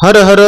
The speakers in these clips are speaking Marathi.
हर हर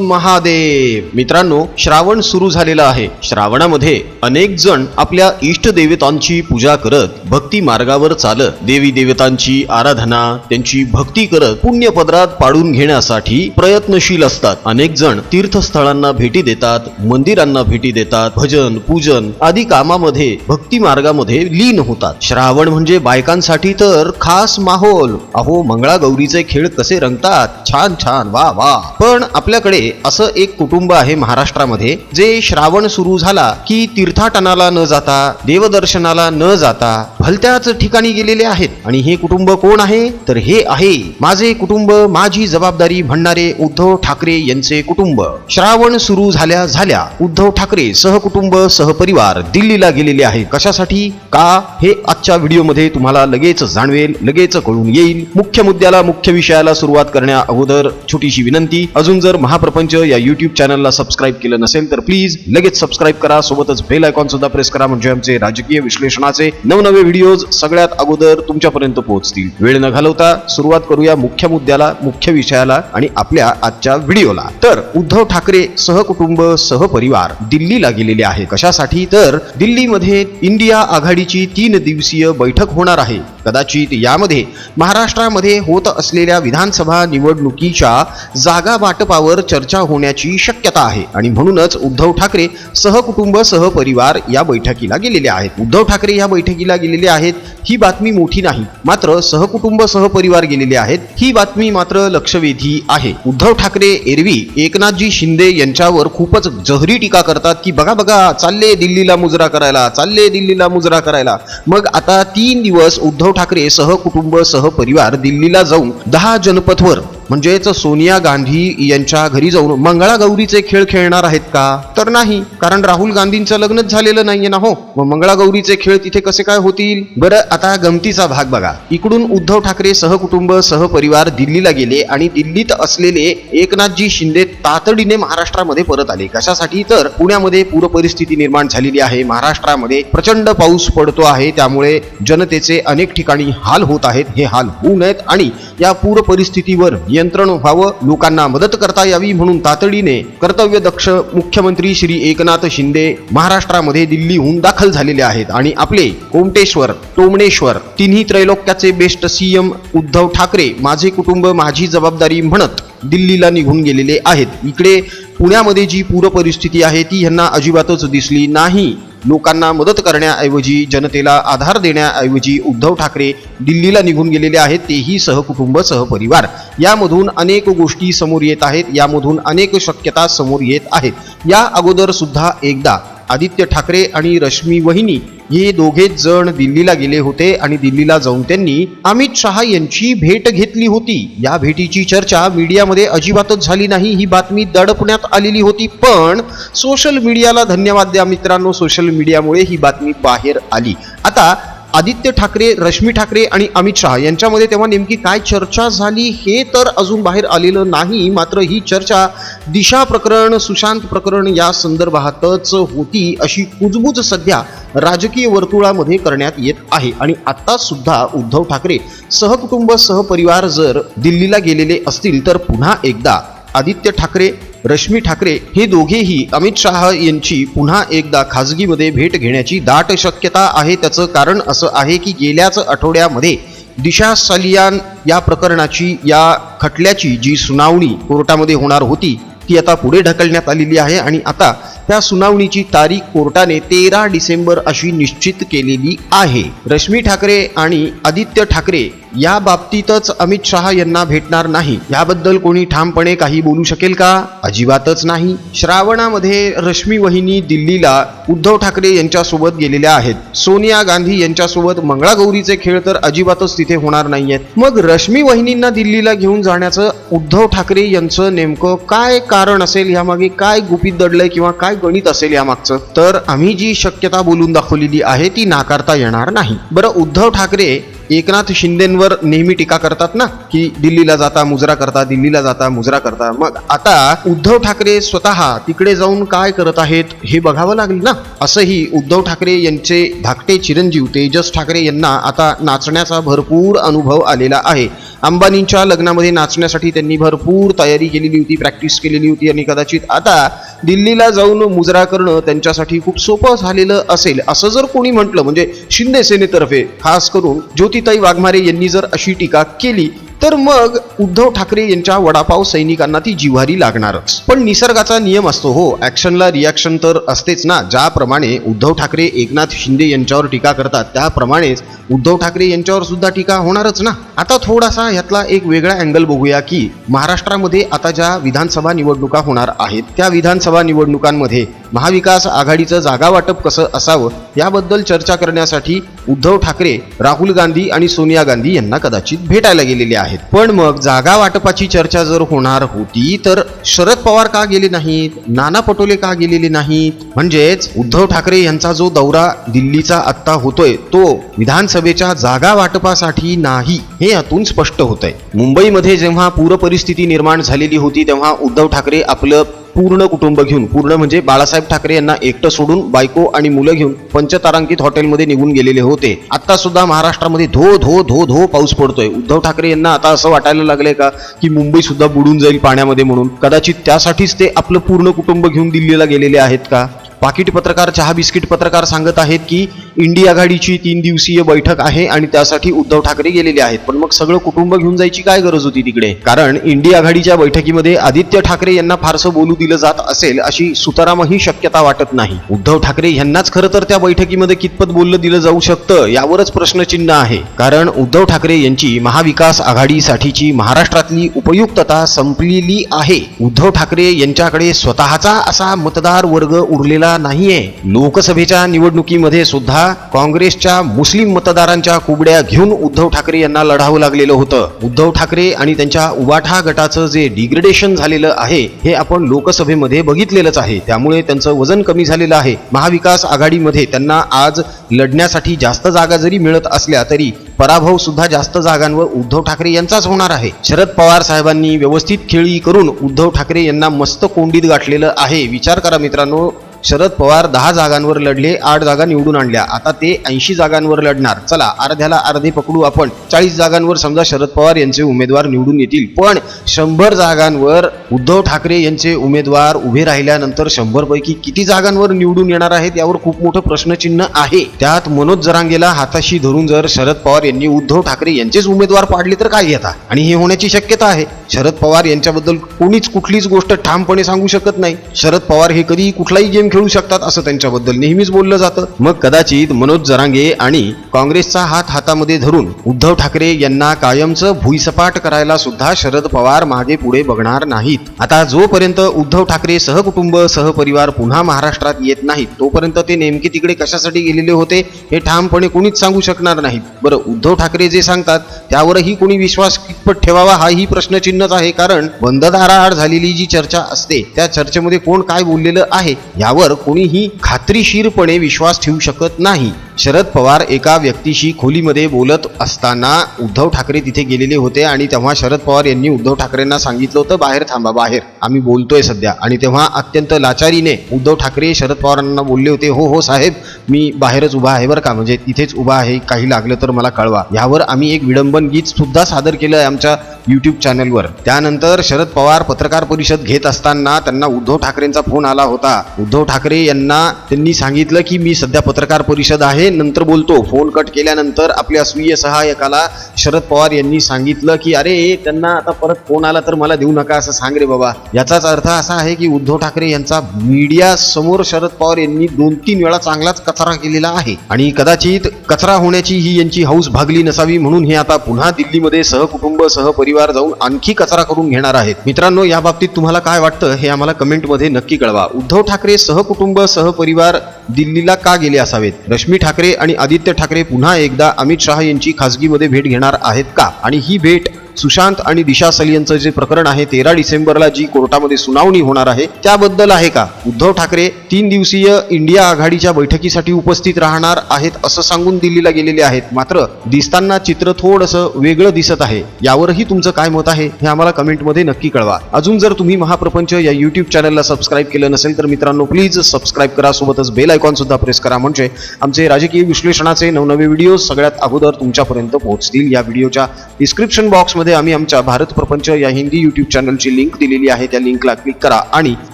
महादेव. मित्रांनो श्रावण सुरू झालेला आहे. श्रावणामध्ये अनेक जण आपल्या इष्ट देवतांची पूजा करत भक्ती मार्गावर चालत देवी देवतांची आराधना त्यांची भक्ती करत पुण्यपदरात पाडून घेण्यासाठी प्रयत्नशील असतात. अनेक जण तीर्थस्थळांना भेटी देतात मंदिरांना भेटी देतात भजन पूजन आदी कामामध्ये भक्ती मार्गामध्ये लीन होतात. श्रावण म्हणजे बायकांसाठी तर खास माहोल. अहो मंगळागौरीचे खेळ कसे रंगतात? छान छान. वा वा पण आपल्याकडे असं एक कुटुंब आहे महाराष्ट्रामध्ये जे श्रावण सुरू झाला की तीर्थाटनाला न जाता देवदर्शनाला न जाता भलत्याच ठिकाणी गेलेले आहेत. आणि हे कुटुंब कोण आहे? तर हे आहे माझे कुटुंब माझी जबाबदारी म्हणणारे उद्धव ठाकरे यांचे कुटुंब. श्रावण सुरू झाल्या झाल्या उद्धव ठाकरे सहकुटुंब सहपरिवार दिल्लीला गेलेले आहे. कशासाठी? का? हे आजच्या व्हिडिओमध्ये तुम्हाला लगेच जाणवेल लगेच कळून येईल. मुख्य मुद्द्याला मुख्य विषयाला सुरुवात करण्या अगोदर छोटीशी विनंती अजून जर महाप्रपंच या युट्यूब चॅनलला सबस्क्राईब केलं नसेल तर प्लीज लगेच सबस्क्राईब करा. सोबतच बेल आयकॉन सुद्धा प्रेस करा. म्हणजे आमचे राजकीय विश्लेषणाचे नवनवे व्हिडिओज सगळ्यात अगोदर तुमच्यापर्यंत पोहोचतील. वेळ न घालवता सुरुवात करूया मुख्य मुद्द्याला मुख्य विषयाला आणि आपल्या आजच्या व्हिडिओला तर उद्धव ठाकरे सहकुटुंब सहपरिवार दिल्लीला गेलेले आहे. कशासाठी? तर दिल्लीमध्ये इंडिया आघाडीची तीन दिवसीय बैठक होणार आहे. कदाचित यामध्ये महाराष्ट्रामध्ये होत असलेल्या विधानसभा निवडणुकीच्या जागा वाटपावर चर्चा होण्याची शक्यता आहे. आणि म्हणूनच उद्धव ठाकरे सहकुटुंब सहपरिवार या बैठकीला गेलेले आहेत. उद्धव ठाकरे या बैठकीला गेलेले आहेत ही बातमी मोठी नाही. मात्र सहकुटुंब सहपरिवार गेलेले आहेत ही बातमी मात्र लक्षवेधी आहे. उद्धव ठाकरे एरवी एकनाथजी शिंदे यांच्यावर खूपच जहरी टीका करतात की बघा बघा चालले दिल्लीला मुजरा करायला चालले दिल्लीला मुजरा करायला. मग आता तीन दिवस उद्धव ठाकरे सहकुटुंब सहपरिवार दिल्लीला जाऊन दहा जनपथवर म्हणजेच सोनिया गांधी यांच्या घरी जाऊन मंगळागौरीचे खेळ खेळणार आहेत का? तर नाही कारण राहुल गांधींचं लग्नच झालेलं नाहीये ना हो. मग मंगळागौरीचे खेळ तिथे कसे काय होतील? बरं आता गमतीचा भाग बघा. इकडून उद्धव ठाकरे सहकुटुंब सहपरिवार दिल्लीला गेले आणि दिल्लीत असलेले एकनाथजी शिंदे तातडीने महाराष्ट्रामध्ये परत आले. कशासाठी? तर पुण्यामध्ये पूर परिस्थिती निर्माण झालेली आहे. महाराष्ट्रामध्ये प्रचंड पाऊस पडतो आहे. त्यामुळे जनतेचे अनेक ठिकाणी हाल होत आहेत. हे हाल होऊ नयेत आणि या पूर परिस्थितीवर नियंत्रण व्हावं लोकांना मदत करता यावी म्हणून तातडीने कर्तव्य दक्ष मुख्यमंत्री श्री एकनाथ शिंदे महाराष्ट्रामध्ये दिल्लीहून दाखल झालेले आहेत आणि आपले कोमटेश्वर टोमणेश्वर तिन्ही त्रैलोक्याचे बेस्ट सीएम उद्धव ठाकरे माझे कुटुंब माझी जबाबदारी म्हणत दिल्लीला निघून गेलेले आहेत. इकडे पुण्यामध्ये जी पूर परिस्थिती आहे ती ह्यांना अजिबातच दिसली नाही. लोकांना मदत करण्याऐवजी जनतेला आधार देण्याऐवजी उद्धव ठाकरे दिल्लीला निघून गेलेले आहेत तेही सहकुटुंब सहपरिवार. यामधून अनेक गोष्टी समोर येत आहेत यामधून अनेक शक्यता समोर येत आहेत. या अगोदर सुद्धा एकदा आदित्य ठाकरे आणि रश्मी वहिनी हे दोघेच जण दिल्लीला गेले होते आणि दिल्लीला जाऊन त्यांनी अमित शहा यांची भेट घेतली होती. या भेटीची चर्चा मीडियामध्ये अजिबातच झाली नाही ही बातमी दडपण्यात आलेली होती. पण सोशल मीडियाला धन्यवाद द्या मित्रांनो सोशल मीडियामुळे ही बातमी बाहेर आली. आता आदित्य ठाकरे रश्मी ठाकरे आणि अमित शहा यांच्यामध्ये तेव्हा नेमकी काय चर्चा झाली हे तर अजून बाहेर आलेलं नाही. मात्र ही चर्चा दिशा प्रकरण सुशांत प्रकरण या संदर्भातच होती अशी कुजबूज सध्या राजकीय वर्तुळामध्ये करण्यात येत आहे. आणि आता सुद्धा उद्धव ठाकरे सहकुटुंब सहपरिवार जर दिल्लीला गेलेले असतील तर पुन्हा एकदा आदित्य ठाकरे रश्मी ठाकरे हे दोघेही अमित शहा यांची पुन्हा एकदा खाजगीमध्ये भेट घेण्याची दाट शक्यता आहे त्याचं कारण असं आहे की गेल्याच आठवड्यामध्ये दिशा सालियान या प्रकरणाची या खटल्याची जी सुनावणी कोर्टामध्ये होणार होती ती आता पुढे ढकलण्यात आलेली आहे आणि आता त्या सुनावणीची तारीख कोर्टाने तेरा डिसेंबर अशी निश्चित केलेली आहे. रश्मी ठाकरे आणि आदित्य ठाकरे या बाबतीतच अमित शहा यांना भेटणार नाही. याबद्दल कोणी ठामपणे काही बोलू शकेल का? अजिबातच नाही. श्रावणामध्ये रश्मी वहिनी दिल्लीला उद्धव ठाकरे यांच्यासोबत गेलेल्या आहेत. सोनिया गांधी यांच्यासोबत मंगळागौरीचे खेळ तर अजिबातच तिथे होणार नाहीयेत. मग रश्मी वहिनींना दिल्लीला घेऊन जाण्याचं उद्धव ठाकरे यांचं नेमकं काय कारण असेल यामागे? काय गुपित दडलंय किंवा काय गणित असेल यामागचं? तर आम्ही जी शक्यता बोलून दाखवलेली आहे ती नाकारता येणार नाही. बरं उद्धव ठाकरे एकनाथ शिंदेंवर नेहमी टीका करतात ना की दिल्लीला जाता मुजरा करता दिल्लीला जाता मुजरा करता. मग आता उद्धव ठाकरे स्वतः तिकडे जाऊन काय करत आहेत हे बघावं लागेल ना. असंही उद्धव ठाकरे यांचे धाकटे चिरंजीव तेजस ठाकरे यांना आता नाचण्याचा भरपूर अनुभव आलेला आहे. अंबानींच्या लग्नामध्ये नाचण्यासाठी त्यांनी भरपूर तयारी केलेली होती प्रॅक्टिस केलेली होती आणि कदाचित आता दिल्लीला जाऊन मुजरा करणं त्यांच्यासाठी खूप सोपं झालेलं असेल असं जर कोणी म्हटलं म्हणजे शिंदे सेनेतर्फे खास करून ज्योतिताई वाघमारे यांनी जर अशी टीका केली तर मग उद्धव ठाकरे यांच्या वडापाव सैनिकांना ती जिव्हारी लागणारच. पण निसर्गाचा नियम असतो हो. ऍक्शनला रिॲक्शन तर असतेच ना. ज्याप्रमाणे उद्धव ठाकरे एकनाथ शिंदे यांच्यावर टीका करतात त्याप्रमाणेच उद्धव ठाकरे यांच्यावर सुद्धा टीका होणारच ना. आता थोडासा ह्यातला एक वेगळा अँगल बघूया की महाराष्ट्रामध्ये आता ज्या विधानसभा निवडणुका होणार आहेत त्या विधानसभा निवडणुकांमध्ये महाविकास आघाडीचं जागा वाटप कसं असावं याबद्दल चर्चा करण्यासाठी उद्धव ठाकरे राहुल गांधी आणि सोनिया गांधी यांना कदाचित भेटायला गेलेले आहेत. पण मग जागा वाटपाची चर्चा जर होणार होती तर शरद पवार का गेले नाहीत? नाना पटोले का गेलेले नाहीत? म्हणजेच उद्धव ठाकरे यांचा जो दौरा दिल्लीचा आत्ता होतोय तो विधानसभेच्या जागा वाटपासाठी नाही हे यातून स्पष्ट होतंय. मुंबईमध्ये जेव्हा पूरपरिस्थिती निर्माण झालेली होती तेव्हा उद्धव ठाकरे आपलं पूर्ण कुटुंब घेऊन पूर्ण म्हणजे बाळासाहेब ठाकरे यांना एकटं सोडून बायको आणि मुलं घेऊन पंचतारांकित हॉटेलमध्ये निघून गेलेले होते. आता सुद्धा महाराष्ट्रामध्ये धो धो धो धो पाऊस पडतोय. उद्धव ठाकरे यांना आता असं वाटायला लागलंय का? की मुंबई सुद्धा बुडून जाईल पाण्यामध्ये म्हणून. कदाचित त्यासाठीच ते आपलं पूर्ण कुटुंब घेऊन दिल्लीला गेलेले आहेत का? पाकिट पत्रकार चहा बिस्किट पत्रकार सांगत आहेत की इंडी आघाडीची तीन दिवसीय बैठक आहे आणि त्यासाठी उद्धव ठाकरे गेलेले आहेत. पण मग सगळं कुटुंब घेऊन जायची काय गरज होती तिकडे? कारण इंडी आघाडीच्या बैठकीमध्ये आदित्य ठाकरे यांना फारसं बोलू दिलं जात असेल अशी सुतारामही शक्यता वाटत नाही. उद्धव ठाकरे यांनाच खरं तर त्या बैठकीमध्ये कितपत बोललं दिलं जाऊ शकतं यावरच प्रश्नचिन्ह आहे. कारण उद्धव ठाकरे यांची महाविकास आघाडीसाठीची महाराष्ट्रातली उपयुक्तता संपलेली आहे. उद्धव ठाकरे यांच्याकडे स्वतःचा असा मतदार वर्ग उरलेला नाहीये. लोकसभेच्या निवडणुकीमध्ये सुद्धा काँग्रेसच्या मुस्लिम मतदारांच्या कुबड्या घेऊन उद्धव ठाकरे यांना लढावं लागलेलं होतं. उद्धव ठाकरे आणि त्यांच्या उबाठा गटाचं जे डिग्रेडेशन झालेलं आहे हे आपण लोकसभेमध्ये बघितलेलंच आहे. त्यामुळे त्यांचं वजन कमी झालेलं आहे. महाविकास आघाडीमध्ये त्यांना आज लढण्यासाठी जास्त जागा जरी मिळत असल्या तरी पराभव सुद्धा जास्त जागांवर उद्धव ठाकरे यांचाच होणार आहे. शरद पवार साहेबांनी व्यवस्थित खेळी करून उद्धव ठाकरे यांना मस्त कोंडीत गाठलेलं आहे. विचार करा मित्रांनो शरद पवार दहा जागांवर लढले आठ जागा निवडून आणल्या. आता ते ऐंशी जागांवर लढणार. चला अर्ध्याला अर्धे पकडू आपण. चाळीस जागांवर समजा शरद पवार यांचे उमेदवार निवडून येतील. पण शंभर जागांवर उद्धव ठाकरे यांचे उमेदवार उभे राहिल्यानंतर शंभर पैकी किती जागांवर निवडून येणार आहेत यावर खूप मोठं प्रश्नचिन्ह आहे. त्यात मनोज जरांगेला हाताशी धरून जर शरद पवार यांनी उद्धव ठाकरे यांचेच उमेदवार पाडले तर काय येतात आणि हे होण्याची शक्यता आहे. शरद पवार यांच्याबद्दल कोणीच कुठलीच गोष्ट ठामपणे सांगू शकत नाही. शरद पवार हे कधी कुठलाही गेम खेळू शकतात असं त्यांच्याबद्दल नेहमीच बोललं जातं. मग कदाचित मनोज जरांगे आणि काँग्रेसचा हात हातामध्ये धरून उद्धव ठाकरे यांना कायमचं भुईसपाट करायला सुद्धा शरद पवार मागे पुढे बघणार नाहीत. आता जोपर्यंत उद्धव ठाकरे सहकुटुंब सहपरिवार पुन्हा महाराष्ट्रात येत नाहीत तोपर्यंत ते नेमके तिकडे कशासाठी गेलेले होते हे ठामपणे कोणीच सांगू शकणार नाहीत. बरं उद्धव ठाकरे जे सांगतात त्यावरही कोणी विश्वास कितपत ठेवावा हाही प्रश्नचिन्हच आहे. कारण बंद दाराआड झालेली जी चर्चा असते त्या चर्चेमध्ये कोण काय बोललेलं आहे यावर कोणीही खात्रीशीरपणे विश्वास ठेवू शकत नाही. शरद पवार एका व्यक्तीशी खोलीमध्ये बोलत असताना उद्धव ठाकरे तिथे गेलेले होते आणि तेव्हा शरद पवार यांनी उद्धव ठाकरेंना सांगितलं होतं बाहेर थांबा बाहेर. आम्ही बोलतोय सध्या. आणि तेव्हा अत्यंत लाचारीने उद्धव ठाकरे शरद पवारांना बोलले होते हो हो साहेब मी बाहेरच उभा आहे बरं का म्हणजे तिथेच उभा आहे काही लागलं तर मला कळवा. यावर आम्ही एक विडंबन गीत सुद्धा सादर केलं आहे आमच्या यूट्यूब चॅनलवर त्यानंतर शरद पवार पत्रकार परिषद घेत असताना त्यांना उद्धव ठाकरेंचा फोन आला होता. उद्धव ठाकरे यांना त्यांनी सांगितलं की मी सध्या पत्रकार परिषद आहे. नंतर बोलतो फोन कट केल्यानंतर आपल्या स्वीय सहाय्यकाला शरद पवार यांनी सांगितलं की अरे त्यांना आता परत फोन आला तर मला देऊ नका असं सांग रे बाबा. याचाच अर्थ असा आहे की उद्धव ठाकरे यांचा मीडिया समोर शरद पवार यांनी दोन तीन वेळा चांगलाच कचरा केलेला आहे. आणि कदाचित कचरा होण्याची ही यांची हौस भागली नसावी म्हणून हे आता पुन्हा दिल्लीमध्ये सहकुटुंब सहपरिवार जाऊन आणखी कचरा करून घेणार आहेत. मित्रांनो या बाबतीत तुम्हाला काय वाटतं हे आम्हाला कमेंटमध्ये नक्की कळवा. उद्धव ठाकरे सहकुटुंब सहपरिवार दिल्लीला का गेले असावेत? रश्मी ठाकरे आणि आदित्य ठाकरे पुन्हा एकदा अमित शहा यांची खासगीमध्ये भेट घेणार आहेत का? आणि ही भेट सुशांत आणि दिशा सलियनचं जे प्रकरण आहे तेरा डिसेंबरला जी कोर्टामध्ये सुनावणी होणार आहे त्याबद्दल आहे का? उद्धव ठाकरे तीन दिवसीय इंडिया आघाडीच्या बैठकीसाठी उपस्थित राहणार आहेत असं सांगून दिल्लीला गेलेले आहेत. मात्र दिसताना चित्र थोडंसं वेगळं दिसत आहे. यावरही तुमचं काय मत आहे हे आम्हाला कमेंटमध्ये नक्की कळवा. अजून जर तुम्ही महाप्रपंच या युट्यूब चॅनलला सबस्क्राईब केलं नसेल तर मित्रांनो प्लीज सबस्क्राईब करा. सोबतच बेल आयकॉन सुद्धा प्रेस करा. म्हणजे आमचे राजकीय विश्लेषणाचे नवनवे व्हिडिओ सगळ्यात अगोदर तुमच्यापर्यंत पोहोचतील. या व्हिडिओच्या डिस्क्रिप्शन बॉक्समध्ये आम्ही आमच्या भारत प्रपंच या हिंदी युट्यूब चॅनलची लिंक दिलेली आहे. त्या लिंकला क्लिक करा. आणि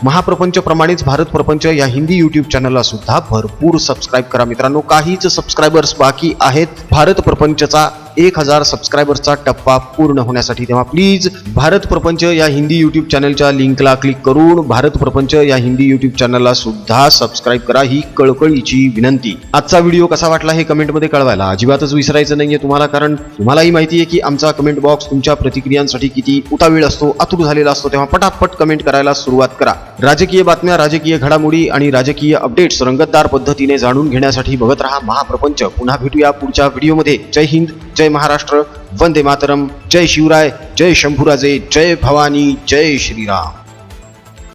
महाप्रपंच प्रमाणेच भारत प्रपंच या हिंदी युट्यूब चॅनलला सुद्धा भरपूर सबस्क्राईब करा मित्रांनो. काहीच सबस्क्रायबर्स बाकी आहेत. भारत प्रपंचचा एक हजार सबस्क्रायबर्सचा टप्पा पूर्ण होण्यासाठी तेव्हा प्लीज भारत प्रपंच या हिंदी यूट्यूब चॅनलच्या लिंकला क्लिक करून भारत प्रपंच या हिंदी यूट्यूब चॅनलला सुद्धा सबस्क्राईब करा ही कळकळीची विनंती. आजचा व्हिडिओ कसा वाटला हे कमेंटमध्ये कळवायला अजिबातच विसरायचं नाहीये तुम्हाला कारण तुम्हालाही माहिती आहे की आमचा कमेंट बॉक्स तुमच्या प्रतिक्रियांसाठी किती उतावीळ असतो आतुर झालेला असतो तेव्हा पटापट कमेंट करायला सुरुवात करा. राजकीय बातम्या राजकीय घडामोडी आणि राजकीय अपडेट्स रंगतदार पद्धतीने जाणून घेण्यासाठी बघत रहा महाप्रपंच. पुन्हा भेटूया पुढच्या व्हिडिओमध्ये जय हिंद. जय महाराष्ट्र वंदे मातरम जय शिवराय जय शंभूराजे जय भवानी जय श्रीराम।